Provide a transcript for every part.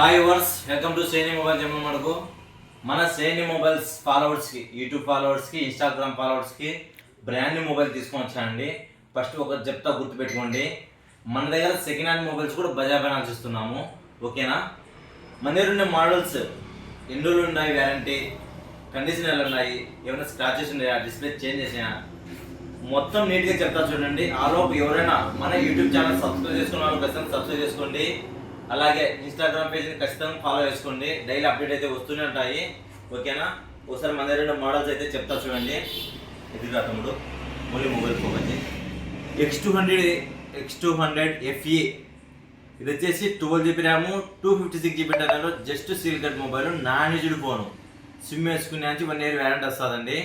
Hi verse welcome to Seni mobile Jammalamadugu మన Seni mobiles ఫాలోవర్స్కి YouTube ఫాలోవర్స్కి ఇన్స్టాగ్రామ్ ఫాలోవర్స్కి బ్రాండ్ న్యూ మొబైల్ తీసుకొని వచ్చానండి. ఫస్ట్ ఒక చెప్తా గుర్తుపెట్టుకోండి. మన దగ్గర సెకండ్ హ్యాండ్ మొబైల్స్ కూడా బజాజ్ ఫైనాన్స్ ఇస్తున్నాము. ఓకేనా మన దగ్గర ఉండే మోడల్స్ ఎన్ని రోజులు ఉన్నాయి వ్యారంటీ కండిషన్ ఎలా ఉన్నాయి ఏమైనా స్క్రాచెస్ ఉన్నాయా డిస్ప్లే చేంజ్ చేసినా? మొత్తం నీట్గా చెప్తా చూడండి. ఆలోపు ఎవరైనా మన యూట్యూబ్ ఛానల్ సబ్స్క్రైబ్ చేసుకున్న వాళ్ళు ఖచ్చితంగా సబ్స్క్రైబ్ చేసుకోండి. అలాగే ఇన్స్టాగ్రామ్ పేజ్ని ఖచ్చితంగా ఫాలో చేసుకోండి. డైలీ అప్డేట్ అయితే వస్తూనే ఉంటాయి. ఓకేనా ఒకసారి మన రెండు మోడల్స్ అయితే చెప్తా చూడండి. ఎదురుగా తమ్ముడు మళ్ళీ mobile phone X two hundred X two hundred FE ఇది వచ్చేసి twelve GB RAM two fifty six GB internal just seal cut mobile non used phone SIM వేసుకునే నుంచి వన్ ఇయర్ వ్యారంటీ వస్తుందండి.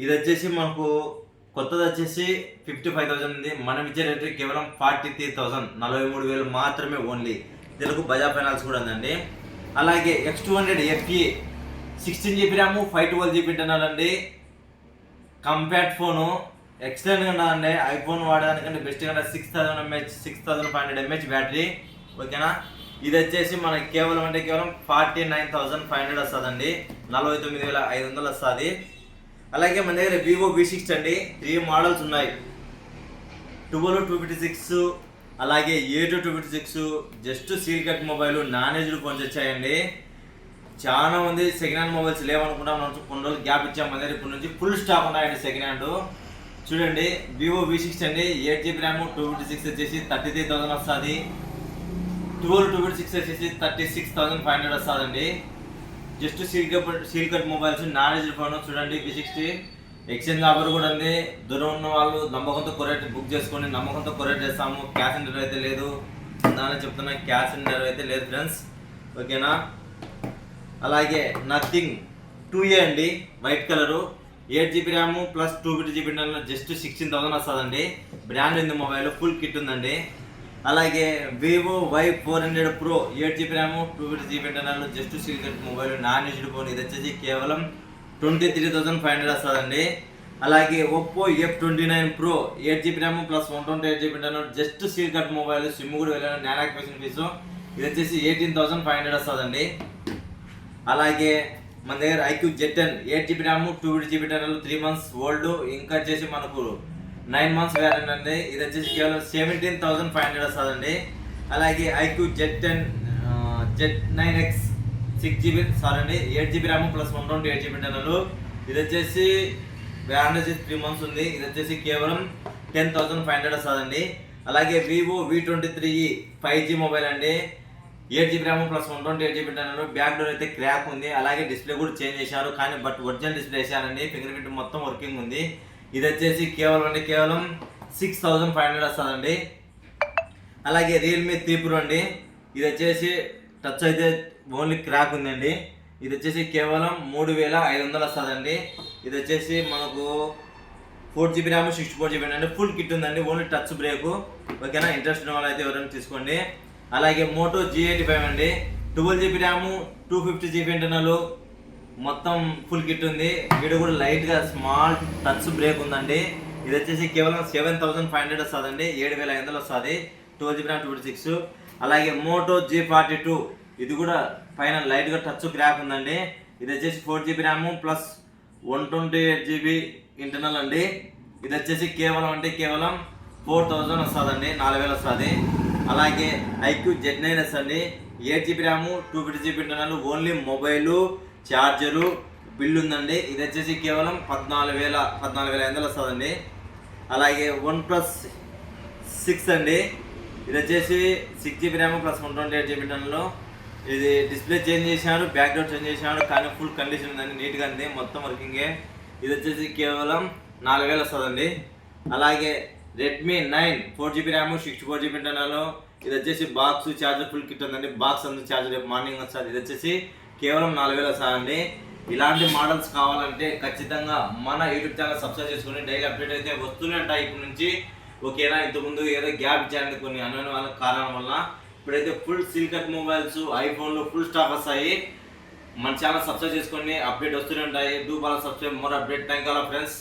ఇది వచ్చేసి మనకు కొత్తది వచ్చేసి ఫిఫ్టీ ఫైవ్ థౌసండ్ ఉంది. మనం ఇచ్చే రేట్ కేవలం ఫార్టీ త్రీ థౌసండ్ నలభై మూడు వేలు మాత్రమే ఓన్లీ తెలుగు బజాజ్ ఫైనాన్స్ కూడా ఉందండి. అలాగే X two hundred FE sixteen GB RAM five twelve GB internal అండి. కంపాక్ట్ ఫోను ఎక్సలెంట్గా ఉన్నదండి ఐఫోన్ వాడడానికంటే బెస్ట్ కంటే six thousand MH six thousand five hundred MH battery ఓకేనా ఇది వచ్చేసి మనకి కేవలం అంటే కేవలం forty nine thousand five hundred వస్తుందండి. నలభై తొమ్మిది వేల ఐదు వందలు వస్తుంది. అలాగే మన దగ్గర వివో వి సిక్స్ అండి. త్రీ మోడల్స్ ఉన్నాయి. ట్వెల్వ్ టూ ఫిఫ్టీ సిక్స్ అలాగే A two two fifty six just seal cut mobile non used phones వచ్చాయండి. చాలా మంది సెకండ్ హ్యాండ్ మొబైల్స్ లేవనుకుంటాం మనం కొన్ని రోజులు గ్యాప్ ఇచ్చాం. మన ఇప్పటి నుంచి ఫుల్ స్టాక్ ఉన్నాయండి సెకండ్ హ్యాండ్ చూడండి వివో వి సిక్స్ అండి. Eight GB RAM two fifty six వచ్చేసి థర్టీ త్రీ థౌసండ్ వస్తుంది. ట్వెల్వ్ టూ ఫిఫ్టీ సిక్స్ వచ్చేసి thirty six thousand five hundred వస్తుందండి. Just seal cut seal cut mobiles non used phone చూడండి V sixty exchange offer కూడా ఉంది. దూరం ఉన్న వాళ్ళు నమ్మకంతో కొరేట్ బుక్ చేసుకోండి నమ్మకంతో కొరేట్ చేస్తాము. క్యాష్ ఆన్ డెలివరీ అయితే లేదు. దాని చెప్తున్నా క్యాష్ ఆన్ డెలివరీ అయితే లేదు ఫ్రెండ్స్. ఓకేనా? అలాగే నథింగ్. టూ ఏ అండి. White colour. Eight GB RAM plus two fifty GB just sixteen thousand వస్తుందండి. బ్రాండ్ ఉంది మొబైల్. ఫుల్ కిట్ ఉందండి. అలాగే Vivo Y four hundred pro. Eight GB RAM two fifty GB internal just six mobile. Non used phone. ఇది వచ్చేసి కేవలం twenty three thousand five hundred వస్తుందండి. అలాగే Oppo F twenty nine pro eight GB RAM plus one twenty eight GB internal just seal cut mobile SIM కూడా వెళ్ళాను non activation fee ఇది వచ్చేసి eighteen thousand five hundred వస్తుందండి. అలాగే మన దగ్గర iQOO Z ten eight GB RAM two GB ten three months old ఇంకా వచ్చేసి మనకు నైన్ మంత్స్ వ్యారంటీ అండి ఇది వచ్చేసి కేవలం సెవెంటీన్ థౌసండ్ ఫైవ్ హండ్రెడ్ వస్తుందండి. అలాగే iQOO Z ten Z nine X six GB sorry అండి eight GB RAM plus one twenty eight GB internal ఇది వచ్చేసి వ్యారంటీ త్రీ మంత్స్ ఉంది. ఇది వచ్చేసి కేవలం టెన్ థౌసండ్ ఫైవ్ హండ్రెడ్ వస్తుందండి. అలాగే Vivo V twenty three five G mobile అండి. Eight GB RAM plus one twenty eight GB internal back door అయితే క్రాక్ ఉంది. అలాగే డిస్ప్లే కూడా చేంజ్ చేశారు. కానీ బట్ ఒరిజినల్ డిస్ప్లే వేసారండి ఫింగర్ ప్రింట్ మొత్తం వర్కింగ్ ఉంది. ఇది వచ్చేసి కేవలం అంటే కేవలం సిక్స్ థౌజండ్ ఫైవ్ హండ్రెడ్ వస్తుందండి. అలాగే రియల్మీ త్రీ ప్రో అండి. ఇది వచ్చేసి టచ్ అయితే ఓన్లీ క్రాక్ ఉందండి. ఇది వచ్చేసి కేవలం మూడు వేల ఐదు వందలు వస్తుందండి. ఇది వచ్చేసి మనకు four GB RAM sixty four GB అండి. ఫుల్ కిట్ ఉందండి. Only touch break. ఓకేనా? ఇంట్రెస్ట్ ఉన్న వాళ్ళు అయితే ఎవరైనా తీసుకోండి. అలాగే మోటో జీ ఎయిటీ ఫైవ్ అండి. Twelve GB RAM two fifty GB internal. మొత్తం ఫుల్ కిట్ ఉంది. వీడు కూడా లైట్గా స్మాల్ టచ్ బ్రేక్ ఉందండి. ఇది వచ్చేసి కేవలం సెవెన్ థౌసండ్ ఫైవ్ హండ్రెడ్ వస్తుందండి. ఏడు వేల ఐదు వందలు వస్తుంది. Twelve GB RAM two six. అలాగే మోటో జీ ఫార్టీ టూ. ఇది కూడా పైన లైట్గా టచ్ క్రాక్ ఉందండి. ఇది వచ్చేసి four GB RAM plus one twenty eight GB internal అండి. ఇది వచ్చేసి కేవలం అంటే కేవలం ఫోర్ థౌజండ్ వస్తుందండి నాలుగు వేలు వస్తుంది. అలాగే ఐక్యూ జెడ్ నైన్ ఎస్ అండి. Eight GB RAM two fifty GB internal only mobile charger bill ఉందండి. ఇది వచ్చేసి కేవలం పద్నాలుగు వేల పద్నాలుగు వేల ఐదు వందలు వస్తుందండి. అలాగే వన్ ప్లస్ సిక్స్ అండి. ఇది వచ్చేసి six GB RAM plus one twenty eight GB internal ఇది డిస్ప్లే చేంజ్ చేశాడు బ్యాక్ చేంజ్ చేసినారు కానీ ఫుల్ కండిషన్ ఉందండి నీట్గా ఉంది మొత్తం వర్కింగే ఇది వచ్చేసి కేవలం నాలుగు వేలు వస్తుందండి. అలాగే Redmi nine four GB RAM sixty four GB internal ఇది వచ్చేసి బాక్స్ ఛార్జర్ ఫుల్ కిట్ ఉందండి. బాక్స్ అందు ఛార్జర్ రేపు మార్నింగ్ వస్తుంది. ఇది వచ్చేసి కేవలం నాలుగు వేలు వస్తుందండి. ఇలాంటి మోడల్స్ కావాలంటే ఖచ్చితంగా మన యూట్యూబ్ ఛానల్ సబ్స్క్రైబ్ చేసుకుని డైలీ అప్డేట్ అయితే వస్తూనే ఉంటాయి. ఇప్పటి నుంచి ఓకేనా ఇంతకుముందు ఏదో గ్యాప్ ఇచ్చారండి కొన్ని అనువైన వాళ్ళ కారణం వల్ల ఇప్పుడైతే ఫుల్ సీల్ కట్ మొబైల్స్ ఐఫోన్లు ఫుల్ స్టాక్ వస్తాయి. మన ఛానల్ సబ్స్క్రైబ్ చేసుకోండి అప్డేట్ వస్తూనే ఉంటాయి. డూ బాగా subscribe more update thank you friends